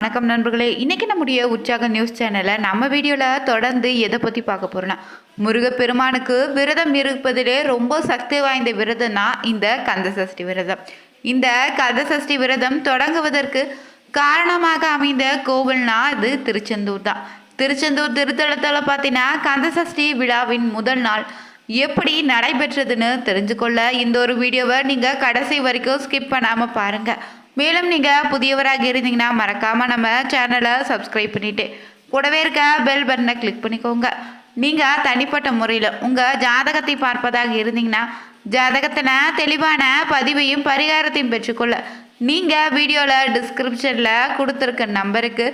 வணக்கம் நண்பர்களே. இன்றைக்கி நம்முடைய உற்சாக நியூஸ் சேனலில் நம்ம வீடியோவில் தொடர்ந்து எதை பற்றி பார்க்க போகிறோன்னா முருகப்பெருமானுக்கு விரதம் இருப்பதிலே ரொம்ப சக்தி வாய்ந்த விரதம்னா இந்த கந்தசஷ்டி விரதம். இந்த கந்தசஷ்டி விரதம் தொடங்குவதற்கு காரணமாக அமைந்த கோவில்னா இது திருச்செந்தூர் தான். திருச்செந்தூர் திருத்தலத்தில் பார்த்தீங்கன்னா கந்தசஷ்டி விழாவின் முதல் நாள். எப்படி நடைபெற்றதுன்னு தெரிஞ்சுக்கொள்ள இந்த ஒரு வீடியோவை நீங்கள் கடைசி வரைக்கும் ஸ்கிப் பண்ணாமல் பாருங்கள் மேலும் நீங்கள் புதியவராக இருந்தீங்கன்னா மறக்காமல் நம்ம சேனலை சப்ஸ்கிரைப் பண்ணிவிட்டு கூடவே இருக்க பெல் பட்டனை கிளிக் பண்ணிக்கோங்க. நீங்கள் தனிப்பட்ட முறையில் உங்கள் ஜாதகத்தை பார்ப்பதாக இருந்தீங்கன்னா ஜாதகத்தின தெளிவான பதிவையும் பரிகாரத்தையும் பெற்றுக்கொள்ள நீங்கள் வீடியோவில் டிஸ்கிரிப்ஷனில் கொடுத்துருக்க நம்பருக்கு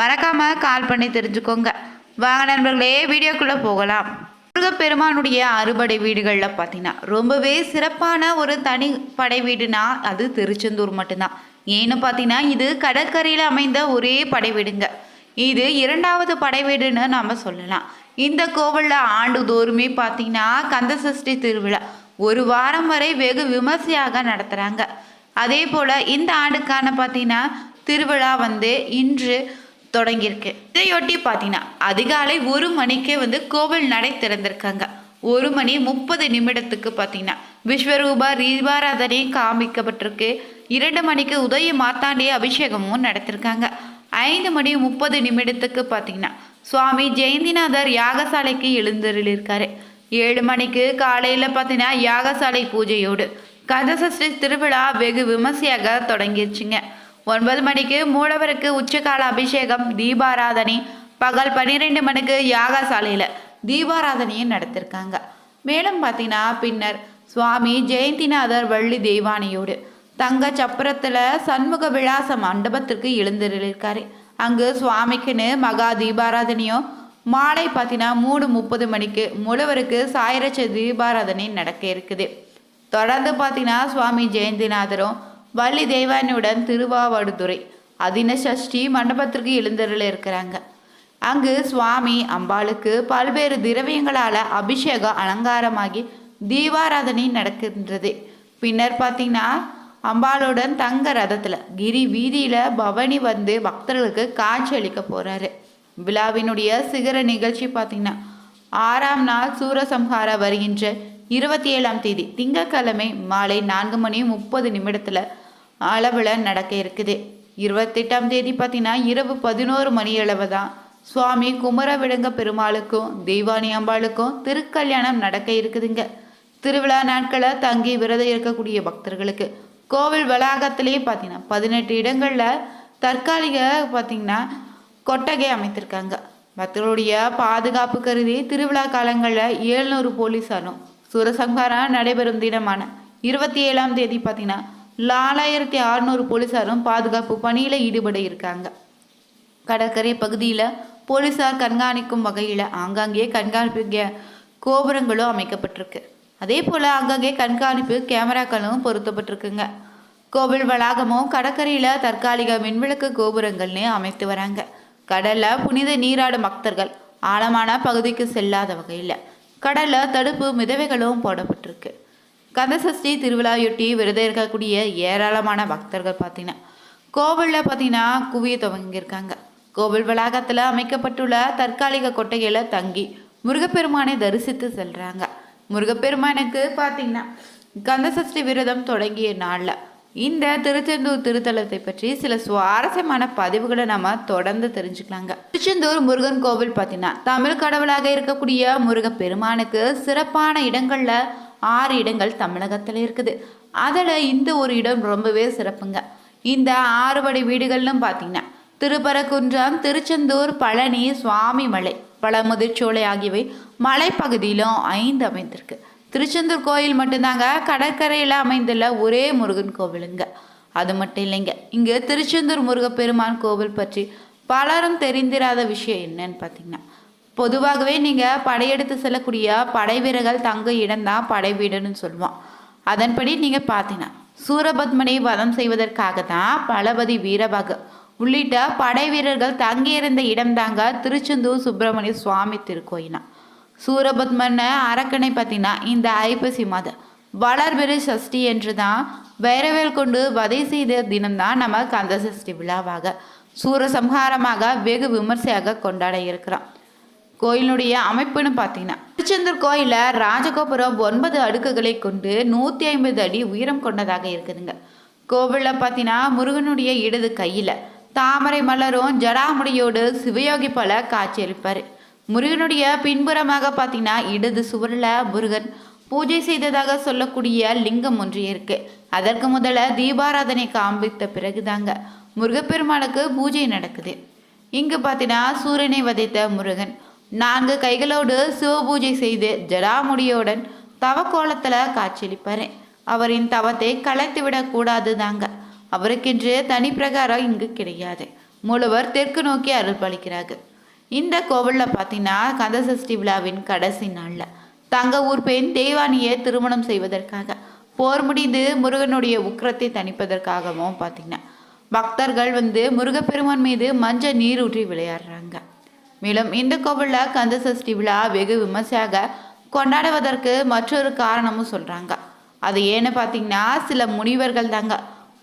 மறக்காமல் கால் பண்ணி தெரிஞ்சுக்கோங்க. வாங்க நண்பர்களே வீடியோக்குள்ளே போகலாம். முருகப்பெருமானுடைய அறுபடை வீடுகளில் பார்த்தீங்கன்னா ரொம்பவே சிறப்பான ஒரு தனி படை வீடுனா அது திருச்செந்தூர் மட்டும்தான். ஏன்னு பார்த்தீங்கன்னா இது கடற்கரையில் அமைந்த ஒரே படை வீடுங்க. இது இரண்டாவது படை வீடுன்னு நாம் சொல்லலாம். இந்த கோவிலில் ஆண்டுதோறுமே பார்த்தீங்கன்னா கந்தசஷ்டி திருவிழா ஒரு வாரம் வரை வெகு விமர்சையாக நடத்துகிறாங்க அதே போல் இந்த ஆண்டுக்கான பார்த்தீங்கன்னா திருவிழா வந்து இன்று தொடங்கியிருக்கு. இதையொட்டி பார்த்தீங்கன்னா அதிகாலை ஒரு மணிக்கே வந்து கோவில் நடை திறந்திருக்காங்க. ஒரு மணி முப்பது நிமிடத்துக்கு பார்த்தீங்கன்னா விஸ்வரூபா தீபாராதனை காமிக்கப்பட்டிருக்கு இரண்டு மணிக்கு உதய மாத்தாண்டிய அபிஷேகமும் நடத்திருக்காங்க. ஐந்து மணி முப்பது நிமிடத்துக்கு பார்த்தீங்கன்னா சுவாமி ஜெயந்திநாதர் யாகசாலைக்கு எழுந்தருளிருக்காரு ஏழு மணிக்கு காலையில் பார்த்தீங்கன்னா யாகசாலை பூஜையோடு கந்தசஷ்டி திருவிழா வெகு விமர்சையாக தொடங்கிருச்சுங்க. ஒன்பது மணிக்கு மூலவருக்கு உச்சகால அபிஷேகம் தீபாராதனை. பகல் பன்னிரெண்டு மணிக்கு யாகசாலையில் தீபாராதனையும் நடத்திருக்காங்க. மேலும் பார்த்தீங்கன்னா பின்னர் சுவாமி ஜெயந்திநாதர் வள்ளி தெய்வானையோடு தங்க சப்பரத்தில் சண்முக விலாச மண்டபத்திற்கு எழுந்திருக்காரு அங்கு சுவாமிக்குன்னு மகா தீபாராதனையும் மாலை பார்த்தீங்கன்னா மூணு முப்பது மணிக்கு முழுவருக்கு சாயிரச்ச தீபாராதனை நடக்க இருக்குது. தொடர்ந்து பார்த்தீங்கன்னா சுவாமி ஜெயந்திநாதரும் வள்ளி தெய்வானியுடன் திருவாவடுதுறை. அதின சஷ்டி மண்டபத்திற்கு எழுந்தருள் இருக்கிறாங்க. அங்கு சுவாமி அம்பாளுக்கு பல்வேறு திரவியங்களால் அபிஷேகம் அலங்காரமாகி தீபாராதனை நடக்கின்றது. பின்னர் பார்த்தீங்கன்னா அம்பாளுடன் தங்க ரதத்தில் கிரி வீதியில் பவனி வந்து பக்தர்களுக்கு காட்சி அளிக்க போகிறாரு விழாவினுடைய சிகர நிகழ்ச்சி பார்த்தீங்கன்னா ஆறாம் நாள் சூரசம்ஹார வருகின்ற இருபத்தி ஏழாம் தேதி திங்கட்கிழமை மாலை நான்கு மணி முப்பது நிமிடத்தில் அளவில் நடக்க இருக்குது. இருபத்தெட்டாம் தேதி பார்த்தீங்கன்னா இரவு பதினோரு மணி அளவு தான் சுவாமி குமரவிடங்க பெருமாளுக்கும் தெய்வானி அம்பாளுக்கும் திருக்கல்யாணம் நடக்க இருக்குதுங்க. திருவிழா நாட்களை தங்கி விரதம் இருக்கக்கூடிய பக்தர்களுக்கு. கோவில் வளாகத்திலேயே பார்த்தீங்கன்னா பதினெட்டு இடங்களில் தற்காலிக பார்த்திங்கன்னா கொட்டகை அமைத்திருக்காங்க. பக்தர்களுடைய பாதுகாப்பு கருதி திருவிழா காலங்களில் ஏழ்நூறு போலீஸாரும் சுரசங்காரம் நடைபெறும் தினமான இருபத்தி ஏழாம் தேதி பார்த்தீங்கன்னா நாலாயிரத்தி அறுநூறு போலீஸாரும் பாதுகாப்பு பணியில் ஈடுபட இருக்காங்க. கடற்கரை பகுதியில் போலீஸார் கண்காணிக்கும் வகையில் ஆங்காங்கே கண்காணிப்பு கோபுரங்களும் அமைக்கப்பட்டிருக்கு. அதே போல் அங்கங்கே கண்காணிப்பு கேமராக்களும் பொருத்தப்பட்டிருக்குங்க. கோவில் வளாகமும் கடற்கரையில் தற்காலிக மின்விளக்கு கோபுரங்கள்னு அமைத்து வராங்க. கடலில் புனித நீராடும் பக்தர்கள் ஆழமான பகுதிக்கு செல்லாத வகையில் கடலில் தடுப்பு மிதவைகளும் போடப்பட்டிருக்கு. கந்தசஷ்டி திருவிழாயொட்டி விரதம் இருக்கக்கூடிய ஏராளமான பக்தர்கள் பார்த்தீங்கன்னா கோவிலில் பார்த்தீங்கன்னா குவிய துவங்கியிருக்காங்க. கோவில் வளாகத்தில் அமைக்கப்பட்டுள்ள தற்காலிக கொட்டையில் தங்கி முருகப்பெருமானை தரிசித்து செல்கிறாங்க முருகப்பெருமானுக்கு பார்த்தீங்கன்னா கந்தசஷ்டி விரதம் தொடங்கிய நாளில் இந்த திருச்செந்தூர் திருத்தலத்தை பற்றி சில சுவாரஸ்யமான பதிவுகளை நம்ம தொடர்ந்து தெரிஞ்சுக்கலாங்க. திருச்செந்தூர் முருகன் கோவில் பார்த்தீங்கன்னா தமிழ் கடவுளாக இருக்கக்கூடிய முருகப்பெருமானுக்கு சிறப்பான இடங்களில் ஆறு இடங்கள் தமிழகத்தில் இருக்குது. அதில் இந்த ஒரு இடம் ரொம்பவே சிறப்புங்க. இந்த ஆறுபடை வீடுகள்னு பார்த்தீங்கன்னா திருப்பரக்குன்றம் திருச்செந்தூர் பழனி சுவாமிமலை பழமுதிர்ச்சோலை ஆகியவை மலைப்பகுதியிலும் ஐந்து அமைந்திருக்கு. திருச்செந்தூர் கோயில் மட்டும்தாங்க கடற்கரையில் அமைந்துள்ள ஒரே முருகன் கோவிலுங்க. அது மட்டும் இல்லைங்க இங்கே திருச்செந்தூர் முருகப்பெருமான் கோவில் பற்றி பலரும் தெரிந்திராத விஷயம் என்னன்னு பார்த்தீங்கன்னா பொதுவாகவே நீங்கள் படையெடுத்து செல்லக்கூடிய படை வீரர்கள் தங்க இடம்தான் படை வீடுன்னு சொல்லுவோம். அதன்படி நீங்கள் பார்த்தீங்கன்னா சூரபத்மனை வதம் செய்வதற்காக தான் பலபதி வீரபாகு. உள்ளிட்ட படை வீரர்கள் தங்கியிருந்த இடம்தாங்க திருச்செந்தூர் சுப்பிரமணிய சுவாமி திருக்கோயினா சூரபத்மனை அரக்கனை பார்த்தீங்கன்னா இந்த ஐப்பசி மாதம் வளர்பெரு சஷ்டி என்று தான் வைரவேல் கொண்டு வதை செய்த தினம்தான் நம்ம கந்த சஷ்டி விழாவாக சூரசம்ஹாரமாக வெகு விமர்சையாக கொண்டாட இருக்கிறான் கோயிலுடைய அமைப்புன்னு பார்த்தீங்கன்னா. திருச்செந்தூர் கோயிலில் ராஜகோபுரம் ஒன்பது அடுக்குகளை கொண்டு நூற்றி ஐம்பது அடி உயரம் கொண்டதாக இருக்குதுங்க. கோவிலில் பார்த்தீங்கன்னா முருகனுடைய இடது கையில் தாமரை மலரும் ஜடாமுடியோடு சிவயோகி போல காட்சியளிப்பார். முருகனுடைய பின்புறமாக பார்த்தீங்கன்னா இடது சுவரில் முருகன் பூஜை செய்ததாக சொல்லக்கூடிய லிங்கம் ஒன்று இருக்கு. அதற்கு முதல்ல தீபாராதனை காண்பித்த பிறகுதாங்க முருகப்பெருமானுக்கு பூஜை நடக்குது. இங்கு பார்த்தீங்கன்னா சூரியனை வதைத்த முருகன் நான்கு கைகளோடு சிவபூஜை செய்து ஜடாமுடியுடன் தவக்கோலத்தில் காட்சியளிப்பார். அவரின் தவத்தை கலைத்து விடக்கூடாது தாங்க. அவருக்கென்று தனி பிரகாரம் இங்கு கிடையாது. மூலவர் தெற்கு நோக்கி அருள் பாலிக்கிறார்கள் இந்த கோவிலில் பார்த்தீங்கன்னா கந்தசஷ்டி விழாவின் கடைசி நாளில் தங்க ஊர் பெண் தெய்வானியை திருமணம் செய்வதற்காக போர் முடிந்து முருகனுடைய உக்கிரத்தை தணிப்பதற்காகவும் பார்த்தீங்கன்னா பக்தர்கள் வந்து முருகப்பெருமான் மீது மஞ்சள் நீர் ஊற்றி விளையாடுறாங்க. மேலும் இந்த கோவிலில் கந்த சஷ்டி விழா வெகு விமர்சையாக கொண்டாடுவதற்கு மற்றொரு காரணமும் சொல்கிறாங்க அது ஏன்னு பார்த்தீங்கன்னா சில முனிவர்கள் தாங்க.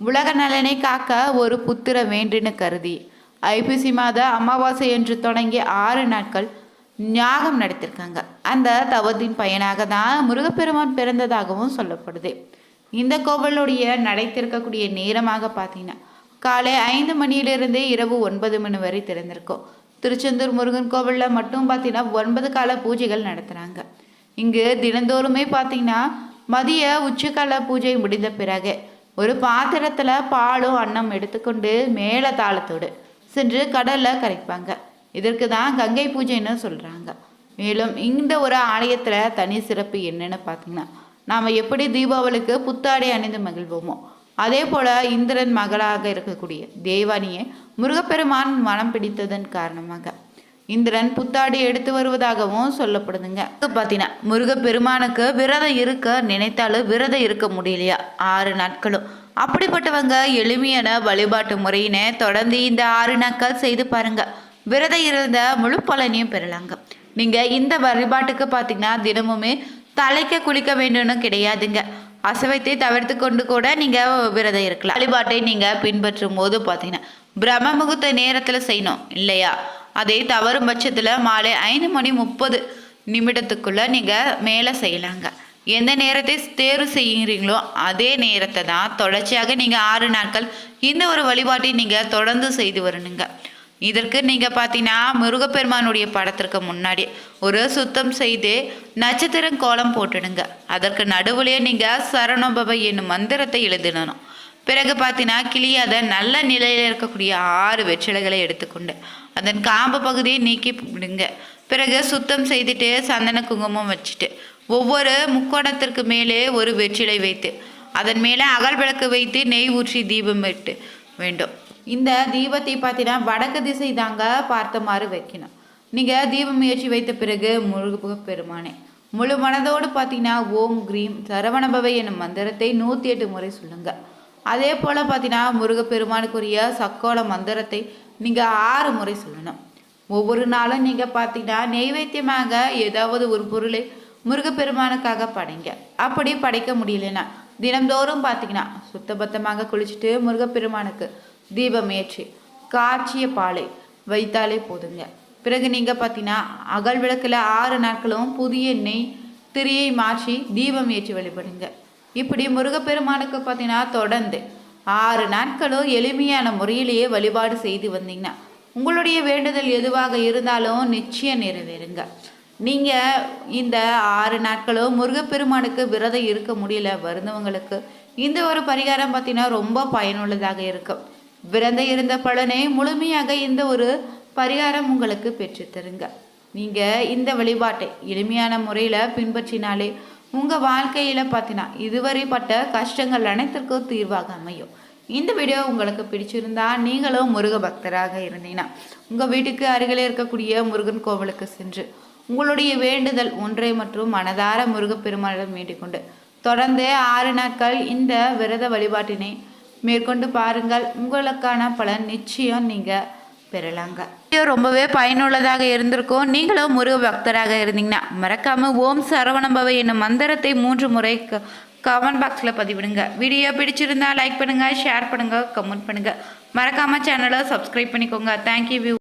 உலக நலனை காக்க ஒரு புத்திர வேண்டுன்னு கருதி ஐப்பசி மாத அமாவாசை என்று தொடங்கி ஆறு நாட்கள் ஞாகம் நடத்திருக்காங்க. அந்த தவத்தின் பயனாக தான் முருகப்பெருமான் பிறந்ததாகவும் சொல்லப்படுது. இந்த கோவிலுடைய நடைத்திருக்கக்கூடிய நேரமாக பார்த்தீங்கன்னா காலை ஐந்து மணியிலிருந்து இரவு ஒன்பது மணி வரை திறந்திருக்கும். திருச்செந்தூர் முருகன் கோவிலில் மட்டும் பார்த்தீங்கன்னா ஒன்பது கால பூஜைகள் நடத்துகிறாங்க இங்கு தினந்தோறுமே பார்த்தீங்கன்னா மதிய உச்சகால பூஜை முடிந்த பிறகு ஒரு பாத்திரத்தில் பாலும் அன்னம் எடுத்துக்கொண்டு மேலே தாளத்தோடு சென்று கடலில் கரைப்பாங்க. இதற்கு தான் கங்கை பூஜைன்னு சொல்கிறாங்க மேலும் இந்த ஒரு ஆலயத்தில் தனி சிறப்பு என்னென்னு பார்த்தீங்கன்னா நாம் எப்படி தீபாவளிக்கு புத்தாடை அணிந்து மகிழ்வோமோ அதே போல் இந்திரன் மகளாக இருக்கக்கூடிய தேவானியை முருகப்பெருமான் மனம் பிடித்ததன் காரணமாக இந்திரன் புத்தாடி எடுத்து வருவதாகவும் சொல்லப்படுதுங்க. பார்த்தீங்கன்னா முருகப்பெருமானுக்கு விரதம் இருக்க நினைத்தாலும் விரதம் இருக்க முடியலையா? ஆறு நாட்களும். அப்படிப்பட்டவங்க எளிமையான வழிபாட்டு முறையினை தொடர்ந்து இந்த ஆறு நாட்கள் செய்து பாருங்க. விரதம் இருந்த முழு பலனையும் பெறலாங்க. நீங்கள் இந்த வழிபாட்டுக்கு பார்த்தீங்கன்னா தினமுமே தலைக்க குளிக்க வேண்டும்னு கிடையாதுங்க. அசைவத்தை தவிர்த்து கொண்டு கூட நீங்கள் விரதம் இருக்கலாம். வழிபாட்டை நீங்கள் பின்பற்றும் போது பார்த்தீங்கன்னா பிரம்ம முகூர்த்த நேரத்தில் செய்யணும் இல்லையா? அதே தவறும் பட்சத்தில் மாலை ஐந்து மணி முப்பது நிமிடத்துக்குள்ளே நீங்கள் மேலே செய்யலாங்க. எந்த நேரத்தை தேர்வு செய்கிறீங்களோ அதே நேரத்தை தான் தொடர்ச்சியாக நீங்கள் ஆறு நாட்கள் இந்த ஒரு வழிபாட்டை நீங்கள் தொடர்ந்து செய்து வரணுங்க. இதற்கு நீங்கள் பார்த்தீங்கன்னா முருகப்பெருமானுடைய படத்திற்கு முன்னாடி ஒரு சுத்தம் செய்து நட்சத்திரம் கோலம் போட்டுடுங்க. அதற்கு நடுவுலேயே நீங்கள் சரணோபவ என்னும் மந்திரத்தை எழுதிடணும். பிறகு பார்த்தீங்கன்னா அதை நல்ல நிலையில் இருக்கக்கூடிய ஆறு வெற்றிலைகளை எடுத்துக்கொண்டு அதன் காம்பு பகுதியை நீக்கி விடுங்க. பிறகு சுத்தம் செய்துட்டு சந்தன குங்குமம் வச்சுட்டு ஒவ்வொரு முக்கோணத்திற்கு மேலே ஒரு வெற்றிலை வைத்து அதன் மேலே அகல் விளக்கு வைத்து நெய் ஊற்றி தீபம் விட்டு வேண்டும். இந்த தீபத்தை பார்த்தீங்கன்னா வடக்கு திசை தாங்க பார்த்தமாறு வைக்கணும். நீங்கள் தீபம் முயற்சி வைத்த பிறகு முருக பெருமானே முழு மனதோடு பார்த்தீங்கன்னா ஓம் கிரீம் சரவணபவை என்னும் மந்திரத்தை நூற்றி எட்டு முறை சொல்லுங்கள் அதே போல் பார்த்தீங்கன்னா முருகப்பெருமானுக்குரிய சக்கோல மந்திரத்தை நீங்கள் ஆறு முறை சொல்லணும். ஒவ்வொரு நாளும் நீங்கள் பார்த்தீங்கன்னா நெய்வேத்தியமாக ஏதாவது ஒரு பொருளை முருகப்பெருமானுக்காக படைங்க. அப்படி படைக்க முடியலன்னா தினம்தோறும் பார்த்தீங்கன்னா சுத்தபத்தமாக குளிச்சுட்டு முருகப்பெருமானுக்கு தீபமேற்றி காய்ச்சிய பாலை வைத்தாலே போதுங்க. பிறகு நீங்கள் பார்த்தீங்கன்னா அகல் விளக்கில் ஆறு நாட்களும் புதிய நெய் திரியை மாற்றி தீபம் ஏற்றி வழிபடுங்க. இப்படி முருகப்பெருமானுக்கு பார்த்தீங்கன்னா தொடர்ந்து ஆறு நாட்களும் எளிமையான முறையிலேயே வழிபாடு செய்து வந்தீங்கன்னா உங்களுடைய வேண்டுதல் எதுவாக இருந்தாலும் நிச்சயம் நிறைவேறுங்க. நீங்கள் இந்த ஆறு நாட்களும் முருகப்பெருமானுக்கு விரதம் இருக்க முடியல வருந்தவங்களுக்கு இந்த ஒரு பரிகாரம் பார்த்தீங்கன்னா ரொம்ப பயனுள்ளதாக இருக்கும். விரதம் இருந்த பலனை முழுமையாக இந்த ஒரு பரிகாரம் உங்களுக்கு பெற்றுத்தருங்க நீங்கள் இந்த வழிபாட்டை எளிமையான முறையில் பின்பற்றினாலே உங்கள் வாழ்க்கையில் பார்த்தீங்கன்னா இதுவரை பட்ட கஷ்டங்கள் அனைத்திற்கும் தீர்வாக அமையும். இந்த வீடியோ உங்களுக்கு பிடிச்சிருந்தா நீங்களும் முருக பக்தராக இருந்தீங்கன்னா உங்கள் வீட்டுக்கு அருகில் இருக்கக்கூடிய முருகன் கோவிலுக்கு சென்று உங்களுடைய வேண்டுதல் ஒன்றை மற்றும் மனதார முருகப்பெருமானிடம் வேண்டிக் கொண்டு தொடர்ந்து ஆறு நாட்கள் இந்த விரத வழிபாட்டினை மேற்கொண்டு பாருங்கள். உங்களுக்கான பலன் நிச்சயம் நீங்கள் பெறலாங்க. வீடியோ ரொம்பவே பயனுள்ளதாக இருந்திருக்கும் நீங்களும் முருக பக்தராக இருந்தீங்கன்னா மறக்காமல் ஓம் சரவணபவ என்னும் மந்திரத்தை மூன்று முறை கமெண்ட் பாக்ஸில் பதிவிடுங்க. வீடியோ பிடிச்சிருந்தா லைக் பண்ணுங்கள் ஷேர் பண்ணுங்கள் கமெண்ட் பண்ணுங்கள் மறக்காமல் சேனலை சப்ஸ்கிரைப் பண்ணிக்கோங்க. Thank you view